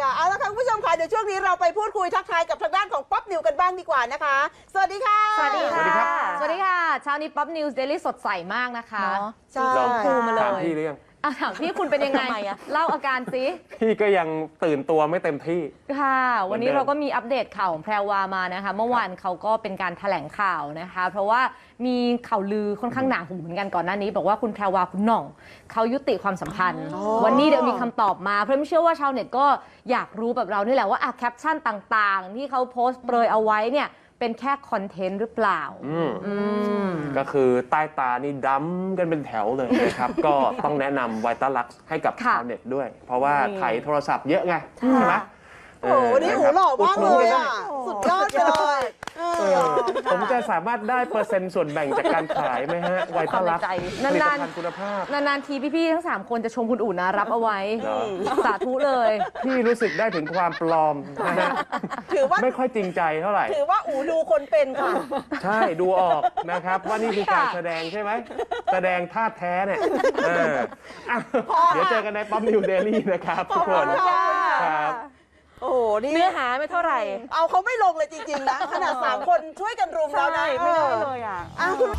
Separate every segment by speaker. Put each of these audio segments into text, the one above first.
Speaker 1: ค่ะเอาละค่ะคุณผู้ชมค่ะเดี๋ยวช่วงนี้เราไปพูดคุยทักทายกับทางด้านของป๊อปนิวกันบ้างดีกว่านะคะ สวัสดีค่ะ
Speaker 2: สวัสดี
Speaker 3: สวัสดีครั
Speaker 2: ค่ะ
Speaker 3: บ
Speaker 2: สวัสดีค่ะเช้านี้ป๊อปนิวส์เดลี่สดใสมากนะคะ
Speaker 1: เนาะใช่
Speaker 3: ลอง
Speaker 2: ฟูมาเลย
Speaker 3: ถามพี่หรือยัง
Speaker 2: อะถามพี่คุณเป็นยังไง
Speaker 1: ทำไมอะ
Speaker 2: เล่าอาการสิ
Speaker 3: พี่ก็ยังตื่นตัวไม่เต็มที่
Speaker 2: ค่ะ วันนี้
Speaker 3: เหมือนเดิม
Speaker 2: เราก็มีอัปเดตข่าวของแพรวามานะคะ เมื่อวานเขาก็เป็นการแถลงข่าวนะคะ เพราะว่ามีข่าวลือค่อนข้างหนาหูเหมือนกันก่อนหน้านี้ บอกว่าคุณแพรวาคุณหน่องเขายุติความสัมพันธ์ วันนี้เดี๋ยวมีคำตอบมาเพราะไม่เชื่อว่าชาวเน็ตก็อยากรู้แบบเรานี่แหละว่าอะแคปชั่นต่างๆ ที่เขาโพสต์เปรยเอาไว้เนี่ย เป็นแค่คอนเทนต์หรือเปล่า
Speaker 3: อืม
Speaker 2: อืม
Speaker 3: ก็คือใต้ตานี่ดำกันเป็นแถวเลยนะครับ ก็ต้องแนะนำไวต้าลักซ์ให้กับ
Speaker 2: ค่ะ
Speaker 3: ชาวเน็ตด้วย เพราะว่าไถโทรศัพท์เยอะไงใช่ไหม
Speaker 1: โอ้โหวันนี้หูหล่อมากเลยอะ สุดยอดไปเลย เอ
Speaker 3: เอ
Speaker 1: อ
Speaker 3: อผมจะสามารถได้เปอร์เซ็นต์ส่วนแบ่งจากการขายไหมฮะไวต้าลักซ์ผ
Speaker 2: นานๆ
Speaker 3: ลิตภัณฑ์คุณภาพ
Speaker 2: นานๆทีพี่ๆทั้ง3คนจะชมคุณอู๋นะรับเอาไว้
Speaker 3: เหรอ
Speaker 2: สาธุเลย
Speaker 3: พี่รู้สึกได้ถึงความปลอมนะฮะ
Speaker 1: ถือว่า
Speaker 3: ไม่ค่อยจริงใจเท่าไหร่
Speaker 1: ถือว่าอูดูคนเป็นค่ะ
Speaker 3: ใช่ดูออกนะครับ ว่านี่คือการแสดงใช่ไหม แสดงท่าแท้เนี่ยเอออะเดี๋ยวเจอกันในป๊อปนิวเดลี่นะครับทุกคน
Speaker 1: ขอบคุณค่ะ
Speaker 3: ครับ
Speaker 1: โอ้โหนี่
Speaker 4: เนื้อหาไม่เท่าไหร่
Speaker 1: เอาเขาไม่ลงเลยจริงๆนะ ขนาดสามคนช่วยกันรุมแล้วนะ
Speaker 4: ใช่ไม่ได้เลยอะ
Speaker 1: อ้าวคุณ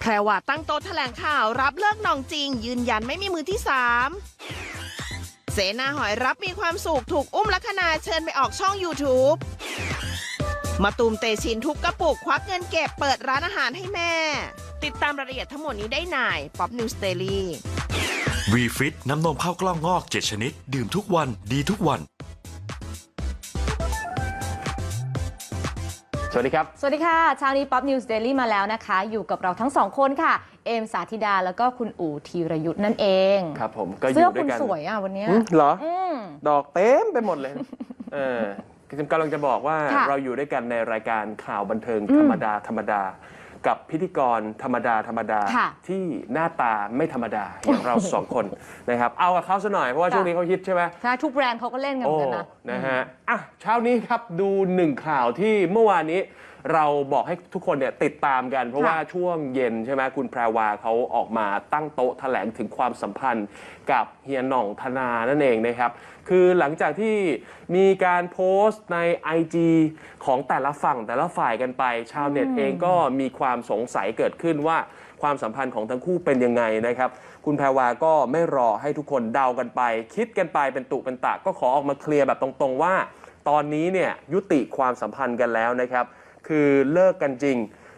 Speaker 4: แพรว่าตั้งโต๊ะแถลงข่าวรับเลิกหนองจริง ยืนยันไม่มีมือที่สามเสนาหอยรับมีความสุขถูกอุ้มลัคนาเชิญไปออกช่อง YouTube มาตูมเตชินทุบกระปุก ควักเงินเก็บเปิดร้านอาหารให้แม่ ติดตามรายละเอียดทั้งหมดนี้ได้ในป๊อปนิวสเตอรี่
Speaker 5: วีฟิตน้ำนมข้าวกล้องงอก 7 ชนิด ดื่มทุกวันดีทุกวัน
Speaker 3: สวัสดีครับ
Speaker 2: สวัสดีค่ะเช้านี้ป๊อปนิวส์เดลี่มาแล้วนะคะ อยู่กับเราทั้งสองคนค่ะ เอมสาธิดาแล้วก็คุณอู๋ธีรยุทธ์นั่นเอง
Speaker 3: ครับผมก็อ
Speaker 2: เสื้อยู่
Speaker 3: ด้
Speaker 2: คุ
Speaker 3: วย
Speaker 2: ณ
Speaker 3: กัน
Speaker 2: สวยอะวันเนี้ย
Speaker 3: อืมเหรอ
Speaker 2: อืม
Speaker 3: ดอกเต็มไปหมดเลย เออคือ กำลังจะบอกว่า
Speaker 2: ค่ะ
Speaker 3: เราอยู่ด้วยกันในรายการข่าวบันเทิง
Speaker 2: อืม
Speaker 3: ธรรมดาธรรมดา กับพิธีกรธรรมดาธรรมดา
Speaker 2: ค่ะ
Speaker 3: ที่หน้าตาไม่ธรรมดาอย่างเราสองคนนะครับเอากับเขาซะหน่อยเพราะว่า
Speaker 2: ค่ะ
Speaker 3: ช่วงนี้เขาฮิตใช่ไหม
Speaker 2: ใช่ทุกแบรนด์เขาก็เล่นกันเห
Speaker 3: โอ้
Speaker 2: มือนกันนะ
Speaker 3: นะฮะอะเช้านี้ครับดูหนึ่งข่าวที่เมื่อวานนี้ เราบอกให้ทุกคนเนี่ยติดตามกัน เพราะ
Speaker 2: ค่ะ
Speaker 3: ว่าช่วงเย็นใช่ไหมคุณแพรวาเขาออกมาตั้งโต๊ะแถลงถึงความสัมพันธ์กับเฮียหน่องธนานั่นเองนะครับ คือหลังจากที่มีการโพสต์ใน IG ของแต่ละฝั่งแต่ละฝ่ายกันไป ชาวเน็ตเองก็มีความสงสัยเกิดขึ้นว่าความสัมพันธ์ของทั้งคู่เป็นยังไงนะครับ คุณแพรวาก็ไม่รอให้ทุกคนเดากันไป คิดกันไปเป็นตุเป็นตะก็ขอออกมาเคลียร์แบบตรงๆว่า ตอนนี้เนี่ยยุติความสัมพันธ์กันแล้วนะครับ คือเลิกกันจริง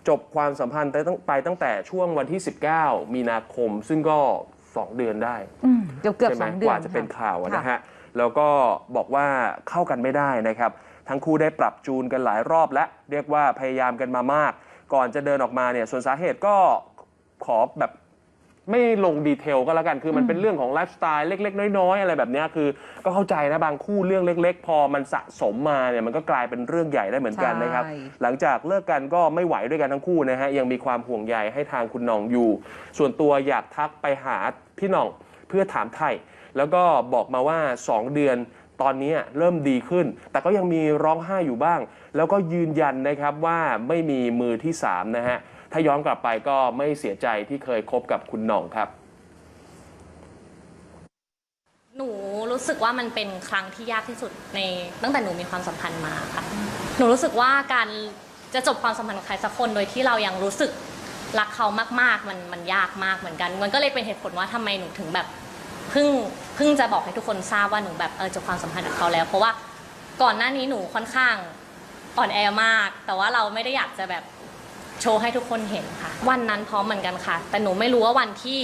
Speaker 3: จบความสัมพันธ์ไปตั้งไปตั้งแต่ช่วงวันที่ 19 มีนาคม ซึ่งก็ 2 เดือนได้
Speaker 2: อืมเกือบเกือบ
Speaker 3: ใช่ไห
Speaker 2: ส
Speaker 3: ม
Speaker 2: องเดือน
Speaker 3: กว่าจะเป็น
Speaker 2: ค่
Speaker 3: ข่าวอะ
Speaker 2: ค่ะ
Speaker 3: นะฮะ แล้วก็บอกว่าเข้ากันไม่ได้นะครับ ทั้งคู่ได้ปรับจูนกันหลายรอบและเรียกว่าพยายามกันมามาก ก่อนจะเดินออกมาเนี่ยส่วนสาเหตุก็ขอแบบไม่ลงดีเทลก็แล้วกันคือมันเป็นเรื่องของไลฟ์สไตล์เล็ก ๆ น้อยๆอะไรแบบเนี้ยคือ ก็เข้าใจนะบางคู่เรื่องเล็ก ๆ พอมันสะสมมาเนี่ยมันก็กลายเป็นเรื่องใหญ่ได้เหมือนกันนะครับ
Speaker 2: ใช่
Speaker 3: หลังจากเลิกกันก็ไม่ไหวด้วยกันทั้งคู่นะฮะยังมีความห่วงใยให้ทางคุณหน่องอยู่ ส่วนตัวอยากทักไปหาพี่หน่องเพื่อถามไถ่ แล้วก็บอกมาว่า 2 เดือนตอนนี้เริ่มดีขึ้น แต่ก็ยังมีร้องไห้อยู่บ้าง แล้วก็ยืนยันนะครับว่าไม่มีมือที่ 3 นะฮะ ถ้าย้อนกลับไปก็ไม่เสียใจที่เคยคบกับคุณหน่องครับ
Speaker 6: หนูรู้สึกว่ามันเป็นครั้งที่ยากที่สุดในตั้งแต่หนูมีความสัมพันธ์มาค่ะ หนูรู้สึกว่าการจะจบความสัมพันธ์กับใครสักคนโดยที่เรายังรู้สึกรักเขามากๆ มันมันยากมากเหมือนกัน มันก็เลยเป็นเหตุผลว่าทำไมหนูถึงแบบ เพิ่งเพิ่งจะบอกให้ทุกคนทราบว่าหนูแบบเออจบความสัมพันธ์กับเขาแล้ว เพราะว่าก่อนหน้านี้หนูค่อนข้างอ่อนแอมาก แต่ว่าเราไม่ได้อยากจะแบบโชว์ให้ทุกคนเห็นค่ะ วันนั้นพร้อมเหมือนกันค่ะ แต่หนูไม่รู้ว่าวันที่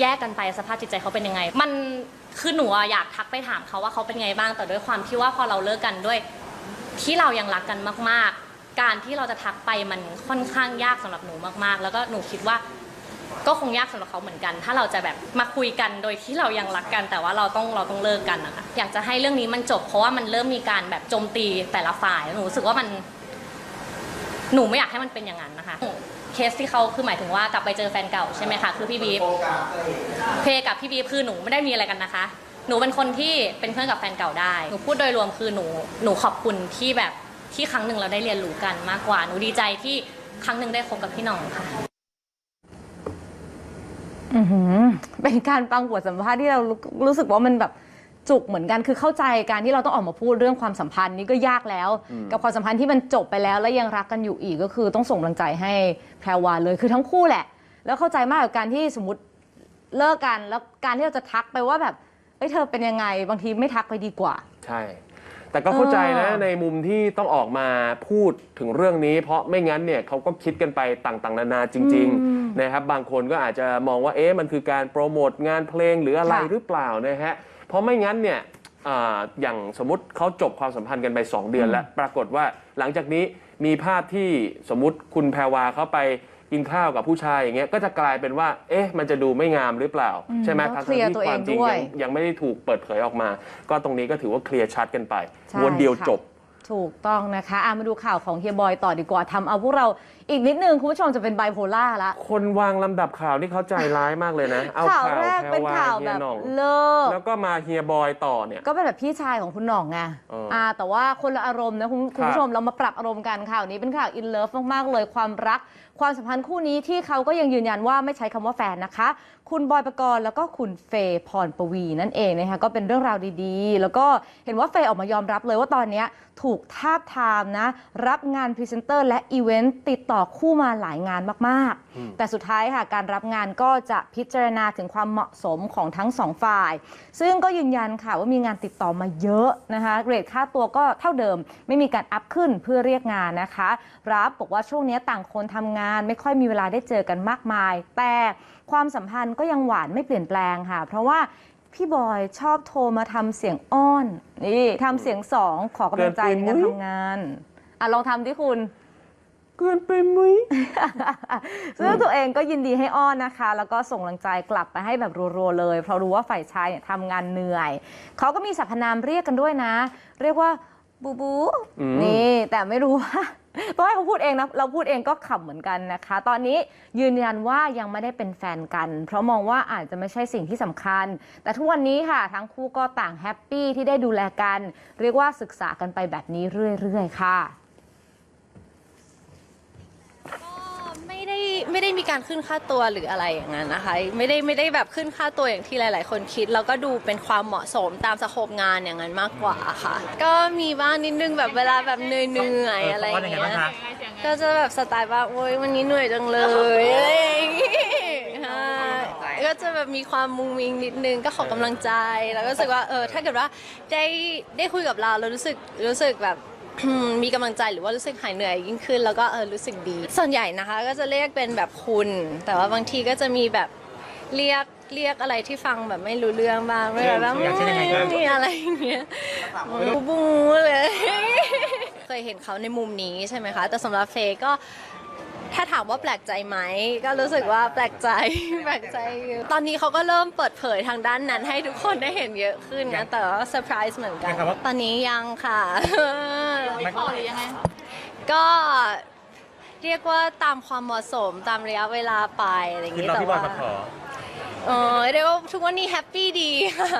Speaker 6: แยกกันไปสภาพจิตใจเขาเป็นยังไง มันคือหนูอะอยากทักไปถามเขาว่าเขาเป็นไงบ้าง แต่ด้วยความที่ว่าพอเราเลิกกันด้วย ที่เรายังรักกันมาก ๆ การที่เราจะทักไปมันค่อนข้างยากสำหรับหนูมากๆ แล้วก็หนูคิดว่า ก็คงยากสำหรับเขาเหมือนกัน ถ้าเราจะแบบมาคุยกันโดยที่เรายังรักกัน แต่ว่าเราต้องเราต้องเลิกกันนะคะอยากจะให้เรื่องนี้มันจบ เพราะว่ามันเริ่มมีการแบบโจมตีแต่ละฝ่ายแล้วหนูรู้สึกว่ามัน หนูไม่อยากให้มันเป็นอย่างนั้นนะคะ เคสที่เขาคือหมายถึงว่ากลับไปเจอแฟนเก่าใช่ไหมคะคือพี่บีฟเพกับพี่บีฟคือหนูไม่ได้มีอะไรกันนะคะ หนูเป็นคนที่เป็นเพื่อนกับแฟนเก่าได้หนูพูดโดยรวมคือหนูหนูขอบคุณที่แบบที่ครั้งหนึ่งเราได้เรียนรู้กันมากกว่า หนูดีใจที่ครั้งหนึ่งได้คบกับพี่หน้องค่ะ
Speaker 2: อื้อหือเป็นการฟังบทสัมภาษณ์ที่เรารู้รู้สึกว่ามันแบบจุกเหมือนกันคือเข้าใจการที่เราต้องออกมาพูดเรื่องความสัมพันธ์นี่ก็ยากแล้ว กับความสัมพันธ์ที่มันจบไปแล้ว แล้วยังรักกันอยู่อีกก็คือต้องส่งกำลังใจให้แพรวาเลยคือทั้งคู่แหละ แล้วเข้าใจมากกับการที่สมมติเลิกกัน แล้วการที่เราจะทักไปว่าแบบเอ้ยเธอเป็นยังไง บางทีไม่ทักไปดีกว่า
Speaker 3: ใช่ แต่ก็เข้าใจนะ
Speaker 2: เออ
Speaker 3: ในมุมที่ต้องออกมาพูดถึงเรื่องนี้ เพราะไม่งั้นเนี่ยเขาก็คิดกันไปต่างๆ นานาจริงๆนะครับบางคนก็อาจจะมองว่าเอ๊ะมันคือการโปรโมทงานเพลงหรืออะไร
Speaker 2: ค่ะ
Speaker 3: หรือเปล่านะฮะเพราะไม่งั้นเนี่ยอาอย่างสมมติเขาจบความสัมพันธ์กันไป 2 เดือนแล้ว ปรากฏว่าหลังจากนี้มีภาพที่สมมติคุณแพรวาเขาไป กินข้าวกับผู้ชายอย่างเงี้ยก็จะกลายเป็นว่า เอ๊ะ มันจะดูไม่งามหรือเปล่าใช่ไหม
Speaker 2: ต้อง
Speaker 3: ทั้ง
Speaker 2: เคลียร์
Speaker 3: ที่
Speaker 2: ตัวเอง
Speaker 3: ความจริง
Speaker 2: ด้ว
Speaker 3: ยั
Speaker 2: ย
Speaker 3: งยังไม่ได้ถูกเปิดเผยออกมา ก็ตรงนี้ก็ถือว่าเคลียร์ชัดกันไป
Speaker 2: ใช่
Speaker 3: วนเดียว
Speaker 2: ค่ะ
Speaker 3: จบ
Speaker 2: ถูกต้องนะคะอะมาดูข่าวของเฮียบอยต่อดีกว่าทำเอาพวกเราอีกนิดนึง คุณผู้ชมจะเป็นไบโพล่าละ
Speaker 3: คนวางลำดับข่าวนี่เขาใจร้ายมากเลยนะ เอา
Speaker 2: ข่าว
Speaker 3: ข่าว
Speaker 2: แรก
Speaker 3: แพร
Speaker 2: เป็น
Speaker 3: วา
Speaker 2: ข่าว
Speaker 3: เฮี
Speaker 2: แบ
Speaker 3: ย
Speaker 2: บ
Speaker 3: หน่อง
Speaker 2: เลิก
Speaker 3: แล้วก็มาเฮียบอยต่อเนี่ย
Speaker 2: ก็เป็นแบบพี่ชายของคุณหน่องไง
Speaker 3: เอออ่่า
Speaker 2: แต่ว่าคนละอารมณ์นะคุณคุณผู้ชมเรามาปรับอารมณ์กันข่าวนี้เป็นข่าวอินเลิฟมากๆเลยความรัก ความสัมพันธ์คู่นี้ที่เขาก็ยังยืนยันว่าไม่ใช้คำว่าแฟนนะคะ คุณบอยปกรณ์แล้วก็คุณเฟย์พรปวีนั่นเองนะคะก็เป็นเรื่องราวดีๆ แล้วก็เห็นว่าเฟย์ออกมายอมรับเลยว่าตอนเนี้ยถูกทาบทามนะ รับงานพรีเซนเตอร์และอีเวนต์ติดต่อคู่มาหลายงานมากๆ แต่สุดท้ายค่ะการรับงานก็จะพิจารณาถึงความเหมาะสมของทั้งสองฝ่าย ซึ่งก็ยืนยันค่ะว่ามีงานติดต่อมาเยอะนะคะเรทค่าตัวก็เท่าเดิม ไม่มีการอัพขึ้นเพื่อเรียกงานนะคะ รับบอกว่าช่วงนี้ต่างคนทำงาน ไม่ค่อยมีเวลาได้เจอกันมากมาย แต่ความสัมพันธ์ก็ยังหวานไม่เปลี่ยนแปลงค่ะ เพราะว่าพี่บอยชอบโทรมาทำเสียงอ้อนนี่ทำเสียงสองขอกำลังใจในการทำงานอะลองทำดิคุณ
Speaker 3: เกินไปมุ้ย
Speaker 2: ซึ่งตัวเองก็ยินดีให้อ้อนนะคะ แล้วก็ส่งกำลังใจกลับไปให้แบบรัวๆเลย เพราะรู้ว่าฝ่ายชายเนี่ยทำงานเหนื่อย เขาก็มีสรรพนามเรียกกันด้วยนะ เรียกว่าบูบู
Speaker 3: อืม
Speaker 2: นี่แต่ไม่รู้ว่า ต้องให้เขาพูดเองนะ เราพูดเองก็ขำเหมือนกันนะคะ ตอนนี้ยืนยันว่ายังไม่ได้เป็นแฟนกัน เพราะมองว่าอาจจะไม่ใช่สิ่งที่สำคัญ แต่ทุกวันนี้ค่ะ ทั้งคู่ก็ต่างแฮปปี้ที่ได้ดูแลกัน เรียกว่าศึกษากันไปแบบนี้เรื่อย ๆ ค่ะ
Speaker 7: ก็ ไม่ได้มีการขึ้นค่าตัวหรืออะไรอย่างนั้นนะคะ ไม่ได้ไม่ได้แบบขึ้นค่าตัวอย่างที่หลาย ๆ คนคิด แล้วก็ดูเป็นความเหมาะสมตามสโคปงานอย่างนั้นมากกว่าค่ะ ก็มีบ้างนิดนึงแบบเวลาแบบเหนื่อยๆอะไรอย่างเงี้ยก็จะแบบสไตล์ว่าโอ๊ยวันนี้เหนื่อยจังเลยอะไรอย่างงี้ก็จะแบบมีความมุงมิงนิดนึงก็ขอกำลังใจ แล้วก็รู้สึกว่าเออถ้าเกิดว่าได้ได้คุยกับเราแล้วรู้สึกรู้สึกแบบ มีกำลังใจหรือว่ารู้สึกหายเหนื่อยยิ่งขึ้น แล้วก็เออรู้สึกดี ส่วนใหญ่นะคะ ก็จะเรียกเป็นแบบคุณ แต่ว่าบางทีก็จะมีแบบเรียกเรียกอะไรที่ฟังแบบไม่รู้เรื่องบ้างไม่แบบว่านี่อะไรอย่างเงี้ยบูบูเลย เคยเห็นเขาในมุมนี้ใช่ไหมคะ แต่สำหรับเฟย์ก็ ถ้าถามว่าแปลกใจไหมก็รู้สึกว่าแปลกใจแปลกใจอยู่ตอนนี้เขาก็เริ่มเปิดเผยทางด้านนั้นให้ทุกคนได้เห็นเยอะขึ้นนะแต่ว่าเซอร์ไพรส์เหมือนกันตอนนี้ยังค่ะ
Speaker 8: ขอหรือยังไง
Speaker 7: ก็เรียกว่าตามความเหมาะสมตามระยะเวลาไปอะไรอย่าง
Speaker 8: คือ
Speaker 7: นี้
Speaker 8: เรา
Speaker 7: แต่
Speaker 8: พี่บอ
Speaker 7: ว่าย
Speaker 8: มาขอ
Speaker 7: เออเรียกว่าทุกวันนี้แฮปปี้ดีค่ะ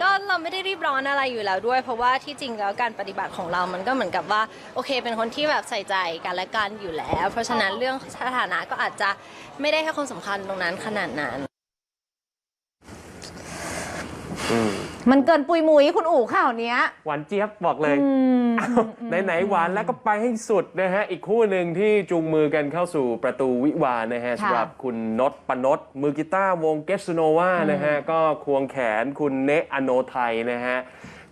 Speaker 7: ก็เราไม่ได้รีบร้อนอะไรอยู่แล้วด้วย เพราะว่าที่จริงแล้วการปฏิบัติของเรามันก็เหมือนกับว่าโอเค เป็นคนที่แบบใส่ใจกันและกันอยู่แล้ว เพราะฉะนั้นเรื่องสถานะก็อาจจะไม่ได้ให้ความสำคัญตรงนั้นขนาดนั้น
Speaker 3: อื ม
Speaker 2: มันเกินปุยมุยคุณอู๋ข่าวเนี้ย
Speaker 3: หวานเจี๊ยบบอกเลย
Speaker 2: อืม
Speaker 3: ไหนๆหวานแล้วก็ไปให้สุดนะฮะ อีกคู่หนึ่งที่จูงมือกันเข้าสู่ประตูวิวาห์นะฮะ
Speaker 2: ค่ะ
Speaker 3: สำหรับคุณนศปนศมือกีตาร์วงเกสโนวานะฮะ ก็ควงแขนคุณเนะอโนไทยนะฮะ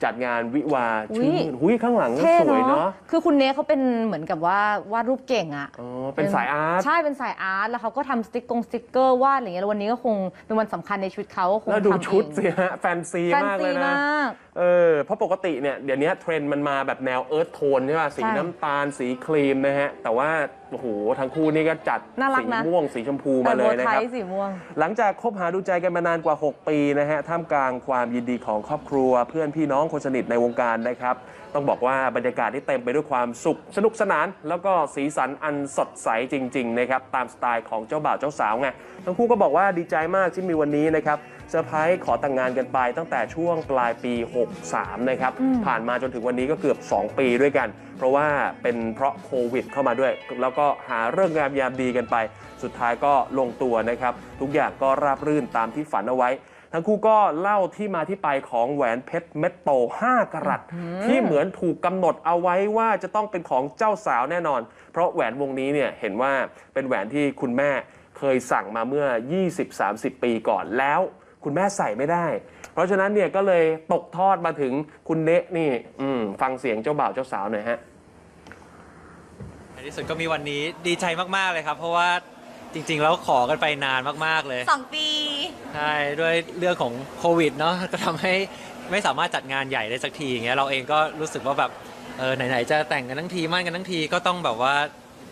Speaker 3: จัดงานวิวาห์ชื่นหุยข้างหลังก็
Speaker 2: เท่
Speaker 3: สวย
Speaker 2: เนาะ
Speaker 3: เนาะ
Speaker 2: คือคุณเนสเขาเป็นเหมือนกับว่าวาดรูปเก่งอะ
Speaker 3: อ๋อเป็นสายอาร์ต
Speaker 2: ใช่ เป็นสายอาร์ต แล้วเขาก็ทำสติ๊กกงสติ๊กเกอร์วาดอะไรเงี้ยแล้ววันนี้ก็คงเป็นวันสำคัญในชีวิตเขาก็คง
Speaker 3: แล้วดู
Speaker 2: ทำเอง
Speaker 3: ชุดสิฮะ แฟนซี
Speaker 2: แฟน
Speaker 3: มาก
Speaker 2: ซี
Speaker 3: เลยนะ
Speaker 2: มาก
Speaker 3: เออเพราะปกติเนี่ย เดี๋ยวนี้เทรนด์มันมาแบบแนวเอิร์ธโทนใช่ป่ะ สี
Speaker 2: ใช่
Speaker 3: น้ำตาลสีครีมนะฮะ แต่ว่าโอ้โหทั้งคู่นี่ก็จัด
Speaker 2: น่ารัก
Speaker 3: สี
Speaker 2: นะ
Speaker 3: ม่วงสีชมพู
Speaker 2: แต่
Speaker 3: มาเล
Speaker 2: โบ
Speaker 3: ยนะ
Speaker 2: ไท
Speaker 3: ครับ
Speaker 2: ยสีม่วง
Speaker 3: หลังจากคบหาดูใจกันมานานกว่า 6 ปีนะฮะ ท่ามกลางความยินดีของครอบครัว เพื่อนพี่น้องคนสนิทในวงการนะครับ ต้องบอกว่าบรรยากาศที่เต็มไปด้วยความสุข สนุกสนาน แล้วก็สีสันอันสดใสจริง ๆ นะครับ ตามสไตล์ของเจ้าบ่าวเจ้าสาวไง ทั้งคู่ก็บอกว่าดีใจมากที่มีวันนี้นะครับ เซอร์ไพรส์ขอแต่งงานกันไปตั้งแต่ช่วงปลายปี 63 นะครับ ผ่านมาจนถึงวันนี้ก็เกือบ 2 ปีด้วยกัน เพราะว่าเป็นเพราะโควิดเข้ามาด้วย แล้วก็หาเรื่องงามยามดีกันไป สุดท้ายก็ลงตัวนะครับ ทุกอย่างก็ราบรื่นตามที่ฝันเอาไว้ทั้งคู่ก็เล่าที่มาที่ไปของแหวนเพชรเม็ดโต 5 กรัตที่เหมือนถูกกำหนดเอาไว้ว่าจะต้องเป็นของเจ้าสาวแน่นอน เพราะแหวนวงนี้เนี่ยเห็นว่าเป็นแหวนที่คุณแม่เคยสั่งมาเมื่อ 20-30 ปีก่อนแล้ว คุณแม่ใส่ไม่ได้ เพราะฉะนั้นเนี่ยก็เลยตกทอดมาถึงคุณเนะนี่อืมฟังเสียงเจ้าบ่าวเจ้าสาวหน่อยฮะ
Speaker 9: ในที่สุดก็มีวันนี้ดีใจมากๆเลยครับ เพราะว่าจริงๆแล้วขอกันไปนานมากๆเลย
Speaker 8: สองปี
Speaker 9: ใช่ด้วยเรื่องของโควิดเนาะก็ทำให้ไม่สามารถจัดงานใหญ่ได้สักทีอย่างเงี้ยเราเองก็รู้สึกว่าแบบเออไหนๆจะแต่งกันทั้งทีมั่นกันทั้งทีก็ต้องแบบว่า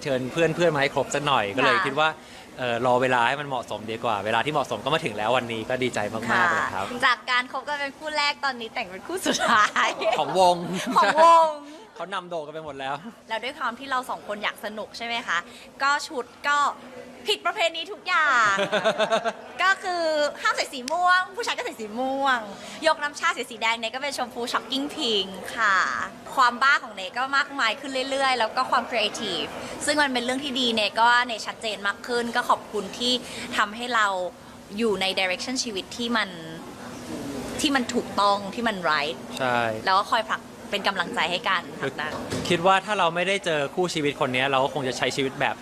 Speaker 9: เชิญเพื่อนเพื่อนๆมาให้ครบสักหน่อยก็เลย
Speaker 8: ค่ะ
Speaker 9: คิดว่า เออรอเวลาให้มันเหมาะสมดีกว่า เวลาที่เหมาะสมก็มาถึงแล้ววันนี้ก็ดีใจมากๆเลยครับ
Speaker 8: จากการคบกันเป็นคู่แรกตอนนี้แต่งเป็นคู่สุดท้าย
Speaker 9: ของวง
Speaker 8: ของวง
Speaker 9: เขานำโด่งกันไปหมดแล้ว
Speaker 8: แล้วด้วยความที่เราสองคนอยากสนุกใช่ไหมคะ ก็ชุดก็ ผิดประเพณีทุกอย่าง ก็คือห้ามใส่สีม่วง ผู้ชายก็ใส่สีม่วง ยกน้ำชาสีสีแดงเนยก็เป็นชมพูช็อกกิ้งพิงค่ะ ความบ้าของเนยก็มากมายขึ้นเรื่อยๆ แล้วก็ความครีเอทีฟซึ่งมันเป็นเรื่องที่ดีเนยก็เนยชัดเจนมากขึ้น ก็ขอบคุณที่ทำให้เราอยู่ในดิเรกชันชีวิตที่มันที่มันถูกต้องที่มัน right
Speaker 9: ใช่
Speaker 8: แล้วก็คอยผลักเป็นกำลังใจให้กันผลักดัน
Speaker 9: คิดว่าถ้าเราไม่ได้เจอคู่ชีวิตคนนี้เราก็คงจะใช้ชีวิตแบบ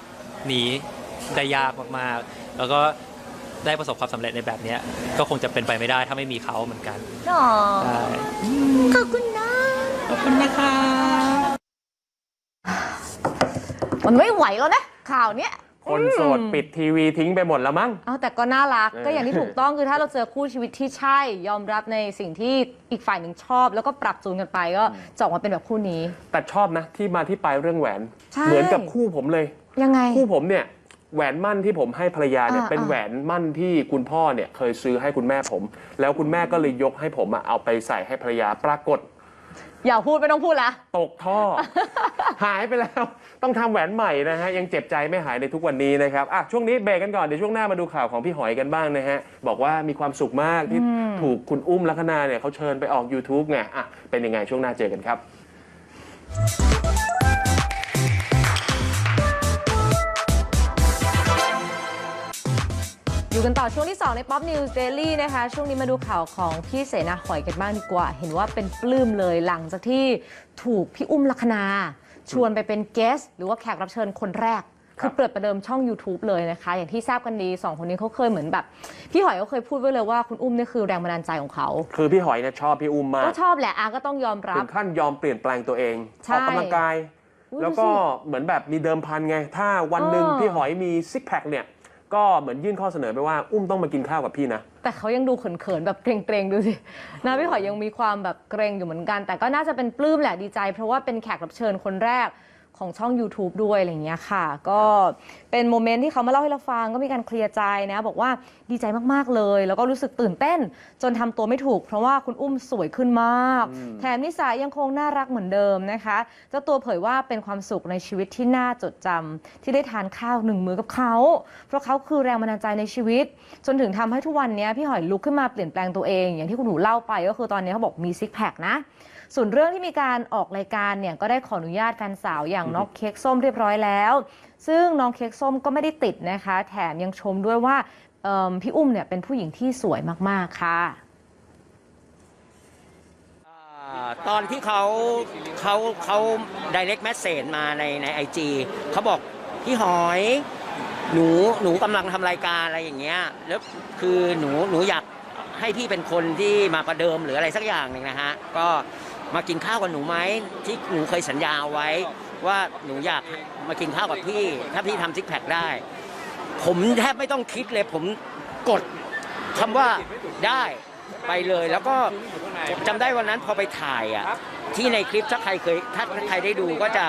Speaker 9: นี้ ได้ยากมากๆ แล้วก็ได้ประสบความสำเร็จในแบบเนี้ยก็คงจะเป็นไปไม่ได้ถ้าไม่มีเขาเหมือนกัน
Speaker 8: หรอ
Speaker 9: ใช่
Speaker 8: ขอบคุณนะ
Speaker 9: ขอบคุณนะคะ
Speaker 2: มันไม่ไหวแล้วนะ ข่าวเนี้ย
Speaker 3: คนโสดปิดทีวีทิ้งไปหมดแล้วมั้ง
Speaker 2: เอาแต่ก็น่ารัก
Speaker 3: เออ
Speaker 2: ก็อย่างที่ถูกต้องคือถ้าเราเจอคู่ชีวิตที่ใช่ ยอมรับในสิ่งที่อีกฝ่ายหนึ่งชอบ แล้วก็ปรับจูนกันไปก็จะออกมาเป็นแบบคู่นี้
Speaker 3: แต่ชอบนะที่มาที่ไปเรื่องแหวน
Speaker 2: ใช่
Speaker 3: เหมือนกับคู่ผมเลย
Speaker 2: ยังไง
Speaker 3: คู่ผมเนี่ย แหวนมั่นที่ผมให้ภรรยาเนี่ย
Speaker 2: อ่า
Speaker 3: เป็น
Speaker 2: อ่า
Speaker 3: แหวนมั่นที่คุณพ่อเนี่ยเคยซื้อให้คุณแม่ผม แล้วคุณแม่ก็เลยยกให้ผมอะเอาไปใส่ให้ภรรยาปรากฏ
Speaker 2: อย่าพูดไม่ต้องพูดละ
Speaker 3: ตกท่อ หายไปแล้ว ต้องทำแหวนใหม่นะฮะ ยังเจ็บใจไม่หายในทุกวันนี้นะครับอะช่วงนี้เบรกกันก่อน เดี๋ยวช่วงหน้ามาดูข่าวของพี่หอยกันบ้างนะฮะ บอกว่ามีความสุขมากที่ถูกคุณอุ้มลัคนาเนี่ยเขาเชิญไปออก YouTube ไงอะเป็นยังไงช่วงหน้าเจอกันครับ
Speaker 2: อยู่กันต่อช่วงที่ 2 ใน Pop News Daily นะคะ ช่วงนี้มาดูข่าวของพี่เสนาหอยกันบ้างดีกว่า เห็นว่าเป็นปลื้มเลยหลังจากที่ถูกพี่อุ้มลัคนา ชวนไปเป็นเกสหรือว่าแขกรับเชิญคนแรก
Speaker 3: ครั
Speaker 2: คือบเปิดประเดิมช่อง YouTube เลยนะคะ อย่างที่ทราบกันดีสองคนนี้เขาเคยเหมือนแบบ พี่หอยก็เคยพูดไว้เลยว่าคุณอุ้มนี่คือแรงบันดาลใจของเขา
Speaker 3: คือพี่หอยเนี่ยชอบพี่อุ้มมาก
Speaker 2: ก็ชอบแหละอาก็ต้องยอมรั
Speaker 3: ถึ
Speaker 2: บ
Speaker 3: งขั้นยอมเปลี่ยนแปลงตัวเอง
Speaker 2: ใช่
Speaker 3: ออกกำลังกาย
Speaker 2: อุ๊ย
Speaker 3: แล้วก็
Speaker 2: ดูสิ
Speaker 3: เหมือนแบบมีเดิมพันไง ถ้าวันหนึ่ง
Speaker 2: เออ
Speaker 3: พี่หอยมีซิกแพคเนี่ย ก็เหมือนยื่นข้อเสนอไปว่าอุ้มต้องมากินข้าวกับพี่นะ
Speaker 2: แต่เขายังดูเขินๆแบบเกรงๆดูสินะพี่หอยยังมีความแบบเกรงอยู่เหมือนกัน แต่ก็น่าจะเป็นปลื้มแหละดีใจ เพราะว่าเป็นแขกรับเชิญคนแรก ของช่อง YouTube ด้วยอะไรอย่างเงี้ยค่ะ ก็เป็นโมเมนต์ที่เขามาเล่าให้เราฟังก็มีการเคลียร์ใจนะ บอกว่าดีใจมาก ๆ เลย แล้วก็รู้สึกตื่นเต้น จนทำตัวไม่ถูก เพราะว่าคุณอุ้มสวยขึ้นมาก แถมนิสัยยังคงน่ารักเหมือนเดิมนะคะเจ้าตัวเผยว่าเป็นความสุขในชีวิตที่น่าจดจำที่ได้ทานข้าวหนึ่งมื้อกับเขา เพราะเขาคือแรงบันดาลใจในชีวิต จนถึงทำให้ทุกวันนี้พี่หอยลุกขึ้นมาเปลี่ยนแปลงตัวเอง อย่างที่คุณหนูเล่าไปก็คือตอนนี้เขาบอกมีซิกแพคนะ ส่วนเรื่องที่มีการออกรายการเนี่ยก็ได้ขออนุญาตแฟนสาวอย่างน้องเค้กส้มเรียบร้อยแล้ว ซึ่งน้องเค้กส้มก็ไม่ได้ติดนะคะ แถมยังชมด้วยว่าเอิ่มพี่อุ้มเนี่ยเป็นผู้หญิงที่สวยมากๆค่ะ
Speaker 10: อ่าตอนที่เขาเขาเขา direct message มาในในไอจีเขาบอกพี่หอย หนูหนูกำลังทำรายการอะไรอย่างเงี้ยแล้วคือหนูหนูอยากให้พี่เป็นคนที่มาประเดิมหรืออะไรสักอย่างหนึ่งนะฮะก็ มากินข้าวกับหนูไหมที่หนูเคยสัญญาไว้ ว่าหนูอยากมากินข้าวกับพี่ ถ้าพี่ทำซิกแพคได้ ผมแทบไม่ต้องคิดเลย ผมกดคำว่าได้ไปเลยแล้วก็จำได้วันนั้นพอไปถ่ายอะที่ในคลิปถ้าใครเคยถ้าใครได้ดูก็จะ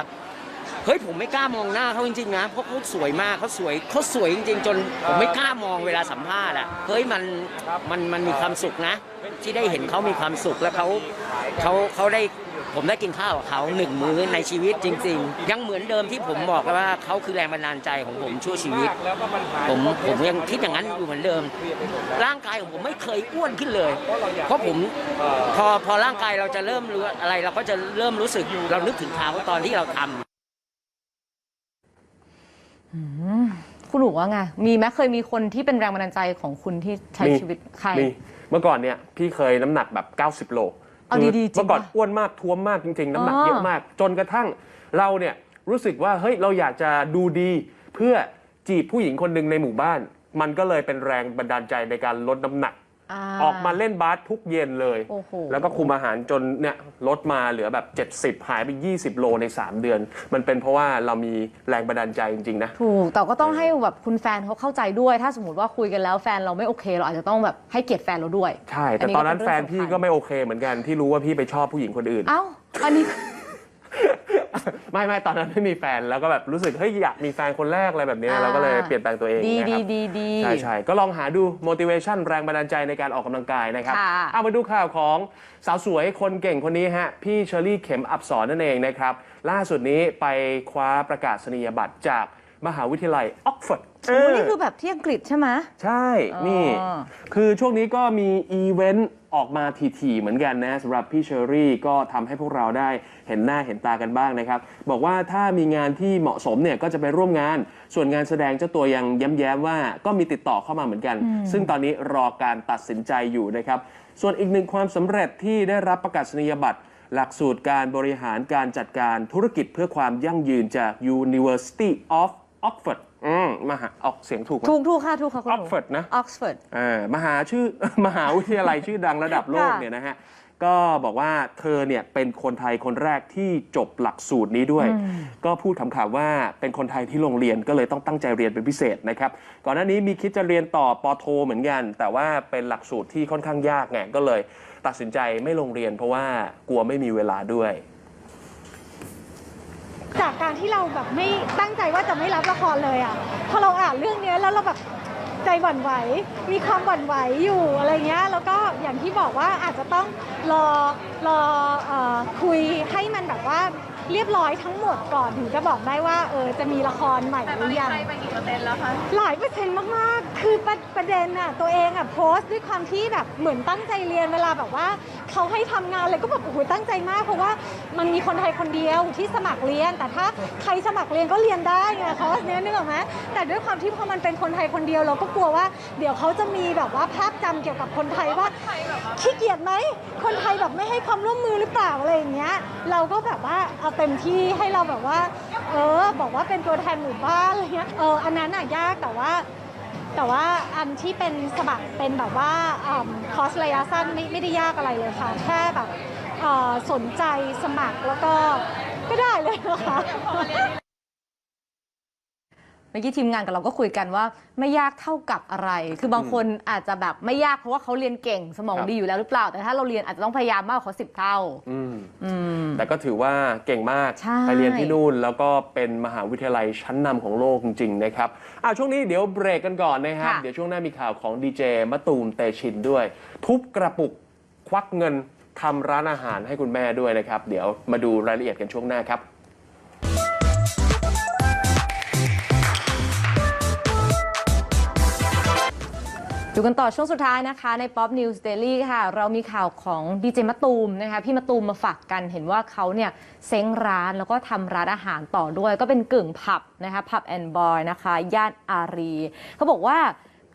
Speaker 10: เฮ้ยผมไม่กล้ามองหน้าเขาจริงๆนะเพราะเขาสวยมากเขาสวยเขาสวยจริง ๆ จนผมไม่กล้ามองเวลาสัมภาษณ์อะเฮ้ยมันมันมันมีความสุขนะ ที่ได้เห็นเขามีความสุขแล้วเขาเขาเขาได้ผมได้กินข้าวกับเขาหนึ่งมื้อในชีวิตจริง ๆ ยังเหมือนเดิมที่ผมบอกว่าเขาคือแรงบันดาลใจของผมชั่วชีวิต ผมผมยังคิดอย่างนั้นอยู่เหมือนเดิม ร่างกายของผมไม่เคยอ้วนขึ้นเลย เพราะผมพอพอร่างกายเราจะเริ่มรู้อะไร เราก็จะเริ่มรู้สึกเรานึกถึงเขาตอนที่เราทำ
Speaker 2: คุณหนูว่าไง มีไหมเคยมีคนที่เป็นแรงบันดาลใจของคุณที่ใช้
Speaker 3: มี
Speaker 2: ชีวิตใคร
Speaker 3: มีเมื่อก่อนเนี่ยพี่เคยน้ำหนักแบบ 90 โล
Speaker 2: เอา
Speaker 3: คือ
Speaker 2: ดีๆจริง
Speaker 3: เมื่อก่อน
Speaker 2: ปะ
Speaker 3: อ้วนมากท้วมมากจริงๆ น้ำหนัก
Speaker 2: อ๋อ
Speaker 3: เยอะมาก จนกระทั่งเราเนี่ยรู้สึกว่าเฮ้ยเราอยากจะดูดี เพื่อจีบผู้หญิงคนหนึ่งในหมู่บ้าน มันก็เลยเป็นแรงบันดาลใจในการลดน้ำหนักา ออกมาเล่นบาสทุกเย็นเลย
Speaker 2: โอ้โห
Speaker 3: แล้วก็คุมอาหารจนเนี่ยลดมาเหลือแบบ 70 หายไป 20 โลใน 3 เดือน มันเป็นเพราะว่าเรามีแรงบันดาลใจจริง ๆ นะ
Speaker 2: ถูกแต่ก็ต้องให้แบบคุณแฟนเขาเข้าใจด้วย ถ้าสมมติว่าคุยกันแล้วแฟนเราไม่โอเค เราอาจจะต้องแบบให้เกียรติแฟนเราด้วย
Speaker 3: ใช่ แต่ตอนนั้นแฟนพี่ก็ไม่โอเคเหมือนกันที่รู้ว่าพี่ไปชอบผู้หญิงคนอื่น
Speaker 2: เอ้าอันนี้
Speaker 3: ไม่ไม่ตอนนั้นไม่มีแฟนแล้วก็แบบรู้สึกเฮ้ยอยากมีแฟนคนแรกอะไรแบบเนี้ย
Speaker 2: อ่า
Speaker 3: เราก็เลยเปลี่ยนแปลงตัวเอง
Speaker 2: ดี
Speaker 3: นะค
Speaker 2: ดี
Speaker 3: รับ
Speaker 2: ดีดี
Speaker 3: ใช่ใช่ก็ลองหาดู motivation แรงบันดาลใจในการออกกำลังกายนะครับ
Speaker 2: ค่ะ
Speaker 3: เอามาดูข่าวของสาวสวยคนเก่งคนนี้ฮะพี่เชอรี่เข็มอับสอนนั่นเองนะครับล่าสุดนี้ไปคว้าประกาศนียบัตรจากมหาวิทยาลัยออกฟอร์ด
Speaker 2: โอ้นี่คือแบบที่อังกฤษใช่ไหม
Speaker 3: ใช่นี่
Speaker 2: อ๋อ
Speaker 3: คือช่วงนี้ก็มีอีเวนต์ ออกมาถี่ๆเหมือนกันนะสำหรับพี่เชอรี่ก็ทำให้พวกเราได้เห็นหน้าเห็นตากันบ้างนะครับ บอกว่าถ้ามีงานที่เหมาะสมเนี่ยก็จะไปร่วมงาน ส่วนงานแสดงเจ้าตัวยังย้ำๆว่าก็มีติดต่อเข้ามาเหมือนกัน ซึ่งตอนนี้รอการตัดสินใจอยู่นะครับ ส่วนอีกหนึ่งความสำเร็จที่ได้รับประกาศนียบัตรหลักสูตรการบริหารการจัดการธุรกิจเพื่อความยั่งยืนจาก University of Oxford อืมมหาออกเสียงถูกไหม
Speaker 2: ถูกถูกค่ะถูกค่ะคุณหนู
Speaker 3: Oxford นะ
Speaker 2: ออกซฟอร์ด
Speaker 3: อ่ามหาชื่อ มหาวิทยาลัยชื่อดังระดับโลก
Speaker 2: ค่ะ
Speaker 3: เนี่ยนะฮะ ก็บอกว่าเธอเนี่ยเป็นคนไทยคนแรกที่จบหลักสูตรนี้ด้วย ก็พูดขำๆว่าเป็นคนไทยที่โรงเรียนก็เลยต้องตั้งใจเรียนเป็นพิเศษนะครับ ก่อนหน้านี้มีคิดจะเรียนต่อปอโท เหมือนกัน แต่ว่าเป็นหลักสูตรที่ค่อนข้างยากไงก็เลย ตัดสินใจไม่ลงเรียนเพราะว่ากลัวไม่มีเวลาด้วย
Speaker 11: จากการที่เราแบบไม่ตั้งใจว่าจะไม่รับละครเลยอะพอเราอ่านเรื่องเนี้ยแล้วเราแบบใจหวั่นไหว มีความหวั่นไหวอยู่อะไรเงี้ย แล้วก็อย่างที่บอกว่าอาจจะต้องรอรอเอ่อคุยให้มันแบบว่าเรียบร้อยทั้งหมดก่อนถึงจะบอกได้ว่าเออจะมีละครใหม่หรือยัง
Speaker 7: ไปกี่เปอร์เซ็นต์แล้วคะ
Speaker 11: หลายเปอร์เซ็นต์มากๆ คือประประเด็นอะตัวเองอะโพสต์ด้วยความที่แบบเหมือนตั้งใจเรียนเวลาแบบว่าเขาให้ทำงานเลยก็แบบโอ้โหตั้งใจมาก เพราะว่ามันมีคนไทยคนเดียวที่สมัครเรียน แต่ถ้าใครสมัครเรียนก็เรียนได้ไงคอร์สเนี้ยนึกออกไหมแต่ด้วยความที่พอมันเป็นคนไทยคนเดียวเราก็กลัวว่า เดี๋ยวเขาจะมีแบบว่าภาพจำเกี่ยวกับคนไทยว่า ขี้เกียจไหม คนไทยแบบไม่ให้ความร่วมมือหรือเปล่าอะไรอย่างเงี้ย เราก็แบบว่าเอาเต็มที่ให้เราแบบว่า เออ บอกว่าเป็นตัวแทนหมู่บ้านอะไรเงี้ย เออ อันนั้นอะยากแต่ว่า แต่ว่าอันที่เป็นสมัครเป็นแบบว่าคอร์สระยะสั้นไม่ไม่ได้ยากอะไรเลยค่ะ แค่แบบสนใจสมัครแล้วก็ก็ได้เลยนะคะ
Speaker 2: เมื่อกี้ทีมงานกับเราก็คุยกันว่าไม่ยากเท่ากับอะไร คือบางคนอาจจะแบบไม่ยากเพราะว่าเขาเรียนเก่งสมอง
Speaker 3: ครับ
Speaker 2: ดีอยู่แล้วหรือเปล่า แต่ถ้าเราเรียนอาจจะต้องพยายามมากกว่าเขาสิบเท่า
Speaker 3: อืม
Speaker 2: อืม
Speaker 3: แต่ก็ถือว่าเก่งมาก
Speaker 2: ใช่
Speaker 3: ไปเรียนที่นู่นแล้วก็เป็นมหาวิทยาลัยชั้นนำของโลกจริง ๆ นะครับอะช่วงนี้เดี๋ยวเบรกกันก่อนนะครับ
Speaker 2: ค่ะ
Speaker 3: เดี๋ยวช่วงหน้ามีข่าวของดีเจมะตูมเตชินด้วย ทุบกระปุกควักเงินทำร้านอาหารให้คุณแม่ด้วยนะครับ เดี๋ยวมาดูรายละเอียดกันช่วงหน้าครับ
Speaker 2: อยู่กันต่อช่วงสุดท้ายนะคะ ใน Pop News Daily ค่ะ เรามีข่าวของดีเจมะตูมนะคะพี่มะตูมมาฝากกันเห็นว่าเขาเนี่ยเซ้งร้านแล้วก็ทำร้านอาหารต่อด้วย ก็เป็นกึ่งผับนะคะผับแอนด์บอยนะคะ ย่านอารี เขาบอกว่า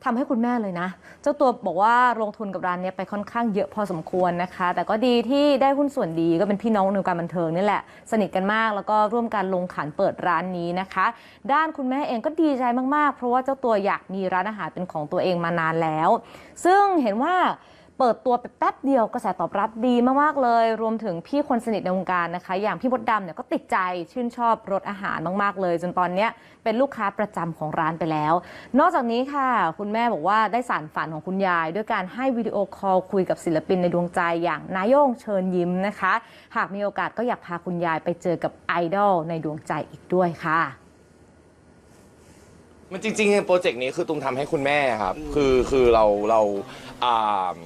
Speaker 2: ทำให้คุณแม่เลยนะ เจ้าตัวบอกว่าลงทุนกับร้านนี้ไปค่อนข้างเยอะพอสมควรนะคะ แต่ก็ดีที่ได้หุ้นส่วนดีก็เป็นพี่น้องในการบันเทิงนี่แหละ สนิทกันมากแล้วก็ร่วมกันลงขันเปิดร้านนี้นะคะ ด้านคุณแม่เองก็ดีใจมากๆ เพราะว่าเจ้าตัวอยากมีร้านอาหารเป็นของตัวเองมานานแล้ว ซึ่งเห็นว่า เปิดตัวไปแป๊บเดียวกระแสตอบรับดีมากๆเลย รวมถึงพี่คนสนิทในวงการนะคะ อย่างพี่มดดำเนี่ยก็ติดใจชื่นชอบรสอาหารมากๆเลย จนตอนเนี้ยเป็นลูกค้าประจำของร้านไปแล้ว นอกจากนี้ค่ะ คุณแม่บอกว่าได้สารฝันของคุณยาย ด้วยการให้วิดีโอคอลคุยกับศิลปินในดวงใจอย่างนายโยงเชิญยิ้มนะคะ หากมีโอกาสก็อยากพาคุณยายไปเจอกับไอดอลในดวงใจอีกด้วยค่ะ
Speaker 12: มันจริงๆโปรเจกต์นี้คือตุ้มทำให้คุณแม่ครับ คือคือเราเราอ่า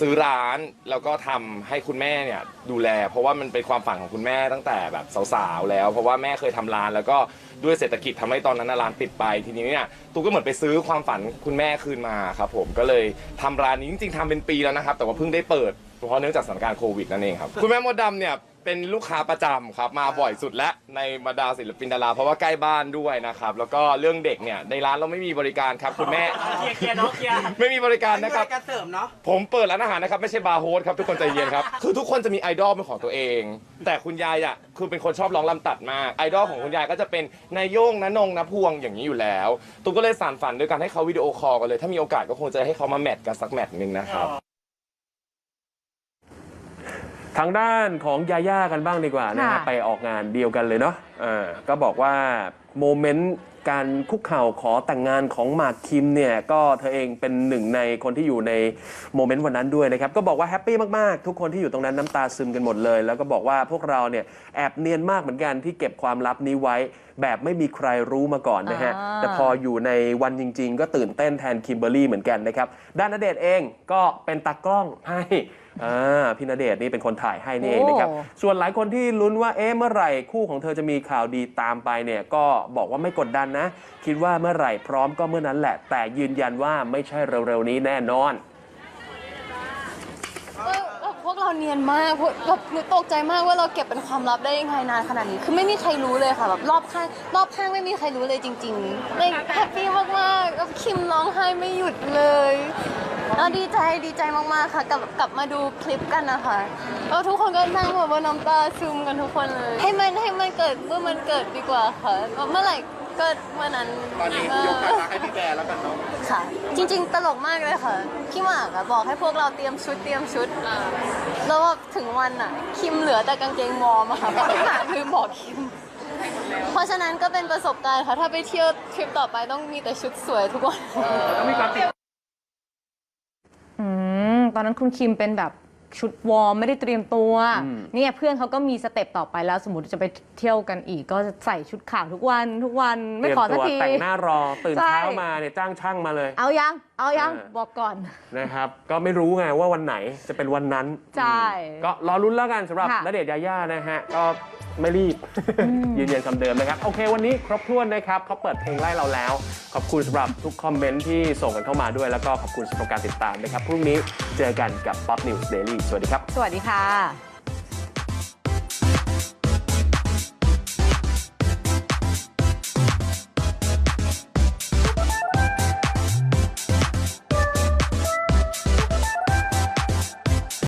Speaker 12: ซื้อร้านแล้วก็ทำให้คุณแม่เนี่ยดูแล เพราะว่ามันเป็นความฝันของคุณแม่ตั้งแต่แบบสาวๆแล้ว เพราะว่าแม่เคยทำร้าน แล้วก็ด้วยเศรษฐกิจทำให้ตอนนั้นนะร้านปิดไปทีนี้เนี่ยตูก็เหมือนไปซื้อความฝันคุณแม่คืนมาครับผมก็เลยทำร้านนี้จริงๆทำเป็นปีแล้วนะครับแต่ว่าเพิ่งได้เปิดเพราะเนื่องจากสถานการณ์โควิดนั่นเองครับคุณแม่มดดำเนี่ย เป็นลูกค้าประจำครับมาบ่อยสุดและในบรรดาศิลปินดาราเพราะว่าใกล้บ้านด้วยนะครับแล้วก็เรื่องเด็กเนี่ยในร้านเราไม่มีบริการครับคุณแม่
Speaker 10: เคลียร์เนาะเคลียร์
Speaker 12: ไม่มีบริการนะครับ
Speaker 10: การเสริมเนาะ
Speaker 12: ผมเปิดร้านอาหารนะครับไม่ใช่บาร์โฮสครับทุกคนใจเย็นครับ คือทุกคนจะมีไอดอลเป็นของตัวเอง แต่คุณยายอะคือเป็นคนชอบร้องลำตัดมากไอดอลของคุณยายก็จะเป็นนายโย่งนนงนพวงอย่างนี้อยู่แล้วตุ๊กก็เลยสานฝันด้วยการให้เขาวิดีโอคอลกันเลย ถ้ามีโอกาสก็คงจะให้เขามาแมทกันสักแมทหนึ่งนะครับ
Speaker 3: ทางด้านของยาย่ากันบ้างดีกว่านะฮะ
Speaker 2: ค่ะ
Speaker 3: ไปออกงานเดียวกันเลยเนาะอ่าก็บอกว่าโมเมนต์การคุกเข่าขอแต่งงานของหมากคิมเนี่ยก็เธอเองเป็นหนึ่งในคนที่อยู่ในโมเมนต์วันนั้นด้วยนะครับ ก็บอกว่าแฮปปี้มากๆ ทุกคนที่อยู่ตรงนั้นน้ำตาซึมกันหมดเลย แล้วก็บอกว่าพวกเราเนี่ยแอบเนียนมากเหมือนกันที่เก็บความลับนี้ไว้ แบบไม่มีใครรู้มาก่อนนะฮะ
Speaker 2: อ่า
Speaker 3: แต่พออยู่ในวันจริง ๆ ก็ตื่นเต้นแทนคิมเบอร์รี่เหมือนกันนะครับ ด้านณเดชน์เองก็เป็นตากล้องให้ อ่าพี่ณเดชน์นี่เป็นคนถ่ายให้นี่เองนะครับ
Speaker 2: โอ้
Speaker 3: ส่วนหลายคนที่ลุ้นว่าเอ๊ะเมื่อไหร่คู่ของเธอจะมีข่าวดีตามไปเนี่ยก็บอกว่าไม่กดดันนะ คิดว่าเมื่อไหร่พร้อมก็เมื่อนั้นแหละ แต่ยืนยันว่าไม่ใช่เร็วๆนี้แน่นอน
Speaker 7: พวกเราเนียนมากพวกแบบหนูตกใจมากว่าเราเก็บเป็นความลับได้ยังไงนานขนาดนี้ คือไม่มีใครรู้เลยค่ะแบบรอบข้างรอบข้างไม่มีใครรู้เลยจริงๆเลยแฮปปี้มากๆแล้วคิมร้องไห้ไม่หยุดเลย แล้วดีใจดีใจมากๆค่ะกลับกลับมาดูคลิปกันนะคะแล้วทุกคนก็นั่งแบบว่าน้ำตาซึมกันทุกคนเลย ให้มันให้มันเกิดเมื่อมันเกิดดีกว่าค่ะเมื่อไหร่เกิดเมื่อนั้น
Speaker 12: ตอนนี้
Speaker 7: เออ
Speaker 12: ยกฐานะให้พี่แบร์แล้วกันเนาะ
Speaker 7: ค่ะ จริง ๆ ตลกมากเลยค่ะพี่หมากอะบอกให้พวกเราเตรียมชุดเตรียมชุดแล้วว่าถึงวันอะคิมเหลือแต่กางเกงวอร์มอะค่ะเพราะพี่หมากคือบอกคิมเพราะฉะนั้นก็เป็นประสบการณ์ค่ะ ถ้าไปเที่ยวทริปต่อไปต้องมีแต่ชุดสวยทุกวัน
Speaker 2: อืม ตอนนั้นคุณคิมเป็นแบบชุดวอร์มไม่ได้เตรียมตัว
Speaker 3: อืม
Speaker 2: เนี่ยเพื่อนเขาก็มีสเต็ปต่อไปแล้ว สมมติจะไปเที่ยวกันอีก ก็จะใส่ชุดขาวทุกวันทุกวันไม่ขอสัก
Speaker 3: เต
Speaker 2: ที
Speaker 3: รียมตัวแต่งหน้ารอตื่น
Speaker 2: ใช่
Speaker 3: เช้ามาเนี่ยจ้างช่างมาเลย
Speaker 2: เอายังเอายัง
Speaker 3: เออ
Speaker 2: บอกก่อน
Speaker 3: นะครับ ก็ไม่รู้ไงว่าวันไหนจะเป็นวันนั้น
Speaker 2: ใช่
Speaker 3: ก็รอรุ้นแล้วกันสำหรับ
Speaker 2: ค่ะ
Speaker 3: ณเดชน์ยาย่านะฮะก็ ไม่รีบ ยืนยันคำเดิมนะครับ โอเค วันนี้ครบถ้วนนะครับเขาเปิดเพลงไล่เราแล้ว ขอบคุณสำหรับทุกคอมเมนต์ที่ส่งกันเข้ามาด้วย แล้วก็ขอบคุณสำหรับการติดตามนะครับ พรุ่งนี้เจอกันกับ Pop News Daily สวัสดีครับ
Speaker 2: สวัสดีค่ะ